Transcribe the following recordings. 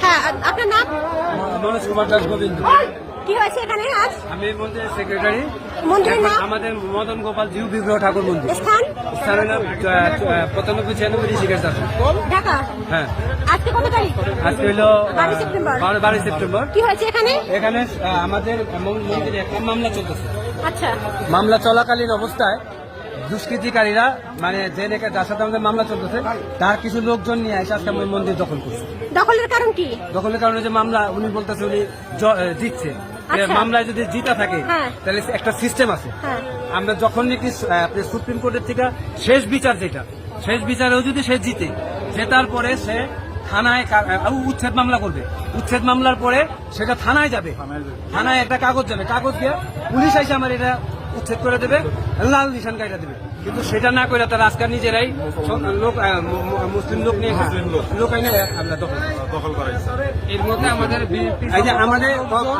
হ্যাঁ আপনার নাম? মনোজ কুমার দাস গোবিন্দ। কি হয়েছে এখানে আজ? আমি মন্দিরের সেক্রেটারি মন্দিরের নাম? আমাদের মদন গোপাল জিউ বিগ্রহ ঠাকুর মন্দির। স্থান? স্থানের নাম পঁচানব্বই ছিয়ানব্বই ঋষিকেশ ঢাকা? হ্যাঁ। আজকে কত তারিখ? আজকে হইল বারোই সেপ্টেম্বর। বারো- বারোই সেপ্টেম্বর। কি হয়েছে এখানে? এখানে আমাদের মন্দিরে একটা মামলা চলতেছে। আচ্ছা। মামলা চলাকালীন অবস্থায় দুষ্কৃতিকারীরা মানে যে নাকি যার সাথে আমাদের মামলা চলতেছে তার কিছু লোকজন নিয়ে এসে আজকে আমি মন্দির দখল করছে। দখলের কারণ কি? দখলের কারণে যে মামলা উনি বলতেছে উনি জ- জিতছে। আচ্ছা। মামলায় যদি জিতা থাকে হ্যাঁ। তাহলে একটা সিস্টেম আছে। হ্যাঁ। আমরা যখন নাকি আপনি সুপ্রিম কোর্টের থেকে শেষ বিচার যেটা শেষ বিচারেও যদি সে জিতে জেতার পরে সে থানায় উচ্ছেদ মামলা করবে। উচ্ছেদ মামলার পরে সেটা থানায় যাবে। থানায় একটা কাগজ যাবে। কাগজ দিয়ে পুলিশ এসে আমার এটা উচ্ছেদ করে দেবে লাল নিশান কাটা দেবে। কিন্তু সেটা না করে তারা আজকাল নিজেরাই লোক মুসলিম লোক নিয়ে লোক। আইনে আমরা দখল দখল করাইছে। এর মধ্যে আমাদের আমাদের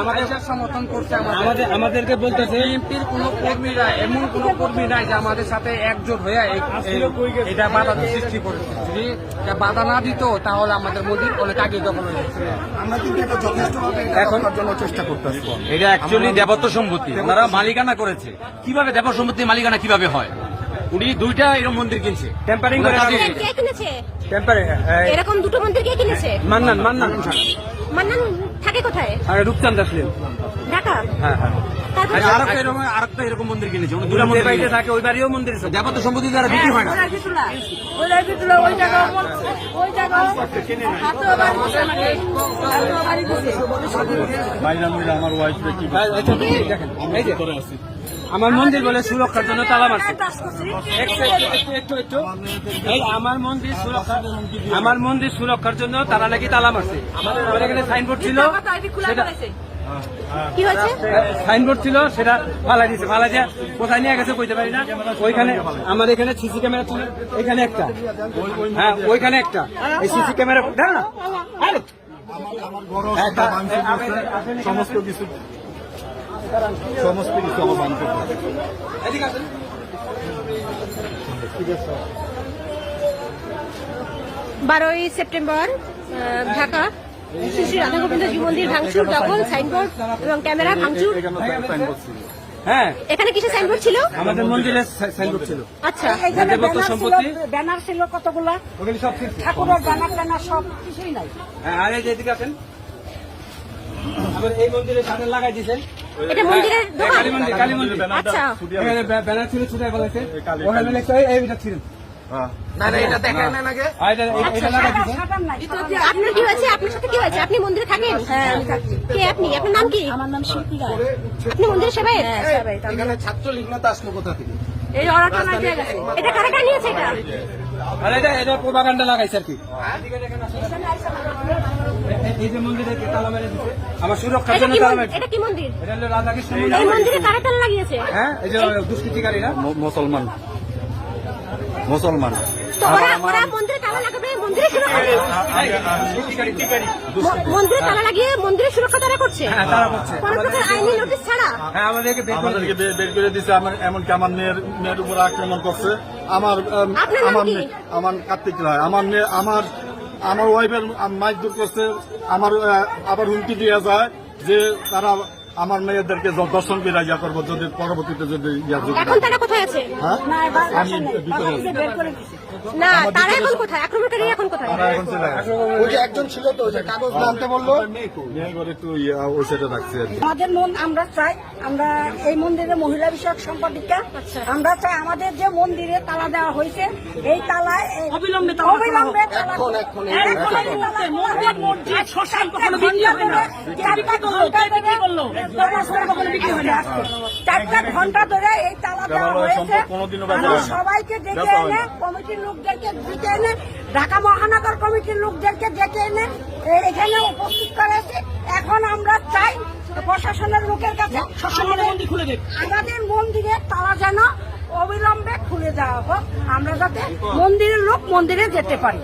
আমাদের সমর্থন করছে আমাদের। আমাদেরকে বলতেছে বিএনপির কোন কর্মীরা এমন কোন কর্মী নাই যে আমাদের সাথে একজোট হয়ে এটা বাধা সৃষ্টি করেছে। যদি বাধা না দিত তাহলে আমাদের মোদীর অনেক আগে দখল হয়ে যেত আমরা কিন্তু এটা যথেষ্টভাবে এখন এখন জন্য চেষ্টা করতেছি। এটা অ্যাকচুয়ালি দেবত্ব সম্পত্তি। ওনারা মালিকানা করেছে। কীভাবে দেবত্ব সম্পত্তি মালিকানা কীভাবে হয়? উনি দুইটা এরকম মন্দির কিনছে। টেম্পারিং করে কে- কিনেছে? টেম্পারিং এরকম দুটো মন্দির কে কিনেছে? মান্নান মান্নান। মান্নান থাকে কোথায়? আর রূপচাঁদ আসলেন ঢাকা? হ্যাঁ হ্যাঁ। তারপর আর আরেকটা এরকম মন্দির কিনেছে। দুটা দুটা মন্দির বাড়িতে থাকে ওই বাড়িও মন্দির আছে। সম্পত্তি দ্বারা বিক্রি হয় না। আমার ওয়াইফ আচ্ছা, দেখেন। এই যে। আমার মন্দির বলে সুরক্ষার জন্য তালা মারছে। একটু একটু একটু একটু একটু এই আমার মন্দির সুরক্ষা আমার মন্দির সুরক্ষার জন্য তারা নাকি তালা মারছে। আমার এখানে সাইনবোর্ড ছিল। সেটা সাইনবোর্ড ছিল সেটা ফালাই দিয়েছে। ফালাই দিয়ে কোথায় নিয়ে গেছে কইতে পারি না। ওইখানে আমার এখানে সিসি ক্যামেরা ছিল। এখানে একটা। হ্যাঁ ওইখানে একটা। এই সিসি ক্যামেরা না সমস্ত কিছু সমস্ত কিছু আমার করছে বারোই সেপ্টেম্বর ঢাকা। শ্রী শ্রী রাধা গোবিন্দজি মন্দির ভাঙচুর দখল সাইনবোর্ড এবং ক্যামেরা ভাঙচুর। হ্যাঁ। এখানে কিসের সাইনবোর্ড ছিল? আমাদের মন্দিরে সাইনবোর্ড ছিল। আচ্ছা। দেবত্ব ব্যানার ছিল কতগুলা? সব ঠাকুরের ব্যানার ট্যানার সব কিছুই নাই। হ্যাঁ, আর এই যে এদিকে আসেন। আবার এই মন্দিরে সামনে লাগাই দিয়েছেন। এটা মন্দিরের দোকান? কালী মন্দির কালী মন্দির আচ্ছা ব্যানার ছিল ছুটে ফেলেছে ওখানে লেখা এই এইটা ছিল আপনার কি হয়েছে? আপনার সাথে কি হয়েছে? আপনি মন্দিরে থাকেন? হ্যাঁ কে আপনি? আপনার নাম কি? আমার নাম শিল্পী আপনি মন্দিরে আসলো কোথা থেকে? এই গেছে। এটা কারা কারা নিয়েছে এটা? আর এটা এটা প্রোপাগান্ডা লাগাইছে আর কি। এই- যে মন্দিরে তালা মেরে দিচ্ছে আমার সুরক্ষার এটা জন্য কি তালা মন্দির মেরেছে এটা কি মন্দির? এটা হলো রাধাকৃষ্ণ এই মন্দিরে কারা তালা লাগিয়েছে? হ্যাঁ এই যে দুষ্কৃতিকারীরা। মুসলমান। মুসলমান। তো ওরা ওরা মন্দিরে তালা লাগাবে মন্দিরে সুরক্ষা মন্দিরে তালা লাগিয়ে মন্দিরের সুরক্ষা তারা করছে? হ্যাঁ তারা করছে। কোনো প্রকার আইনি নোটিশ ছাড়া? হ্যাঁ আমাদেরকে বের করে দিছে আমার এমনকি আমার মেয়ের মেয়ের উপর আক্রমণ করছে। আমার আমার মেয়ে- আমার কার্তিক রায়। আমার মেয়ে আমার আমার ওয়াইফের মাইক দূর করছে। আমার আবার হুমকি দিয়ে যায় যে তারা আমার মেয়েদেরকে দর্শন ইয়া করব যদি পরবর্তীতে যদি ইয়া এখন তারা কোথায় আছে? হ্যাঁ? না এবার আমি ভিতরে আছি। বের করে দিছে। না তারা এখন কোথায়? আক্রমণকারী এখন কোথায়? তারা এখন চলে গেছে ওই যে একজন ছিল তো যে কাগজ নামতে বলল। মেয়ে ঘরে একটু ইয়া ওই সাইডে রাখছে আমাদের মন আমরা চাই আমরা এই মন্দিরে মহিলা বিষয়ক সম্পাদিকা। আমরা চাই আমাদের যে মন্দিরে তালা দেওয়া হয়েছে এই তালায় এই- অবিলম্বে অবিলম্বে তালা এখন, এখন, এই এখন এখন। মন্দির শ্মশান কখনো বিক্রি হবে না। ঢাকা মহানগর কমিটির লোকদেরকে ডেকে এনে এখানে উপস্থিত করেছে এখন আমরা চাই প্রশাসনের লোকের কাছে আমাদের মন্দিরে তালা যেন অবিলম্বে খুলে দেওয়া হোক আমরা যাতে মন্দিরের লোক মন্দিরে যেতে পারি।